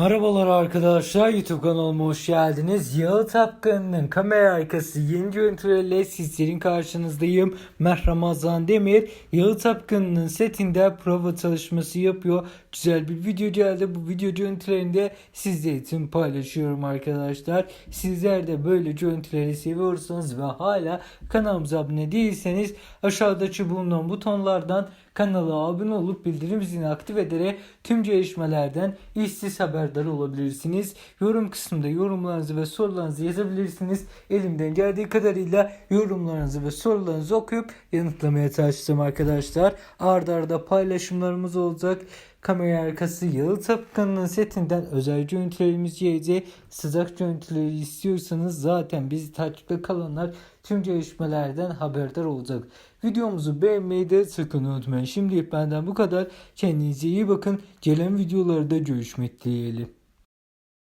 Merhabalar arkadaşlar YouTube kanalıma hoş geldiniz. Yağı Tapkan'ın kamera arkası yeni görüntülerle sizlerin karşınızdayım. Ben Ramazan Demir. Yağı Tapkan'ın setinde prova çalışması yapıyor. Güzel bir video geldi. Bu video görüntülerini de sizler için paylaşıyorum arkadaşlar. Sizler de böyle görüntüleri seviyorsanız ve hala kanalımıza abone değilseniz aşağıdaki bulunan butonlardan kanala abone olup bildirim zilini aktif ederek tüm gelişmelerden işsiz haberdar olabilirsiniz. Yorum kısmında yorumlarınızı ve sorularınızı yazabilirsiniz. Elimden geldiği kadarıyla yorumlarınızı ve sorularınızı okuyup yanıtlamaya çalışacağım arkadaşlar. Arda arda paylaşımlarımız olacak. Kamera arkası Yalı Tapkan'ın setinden özel görüntülerimiz gelecek. Sıcak görüntüleri istiyorsanız zaten bizi takipte kalanlar tüm gelişmelerden haberdar olacak. Videomuzu beğenmeyi de sakın unutmayın. Şimdilik benden bu kadar. Kendinize iyi bakın. Gelen videolarda görüşmek dileğiyle.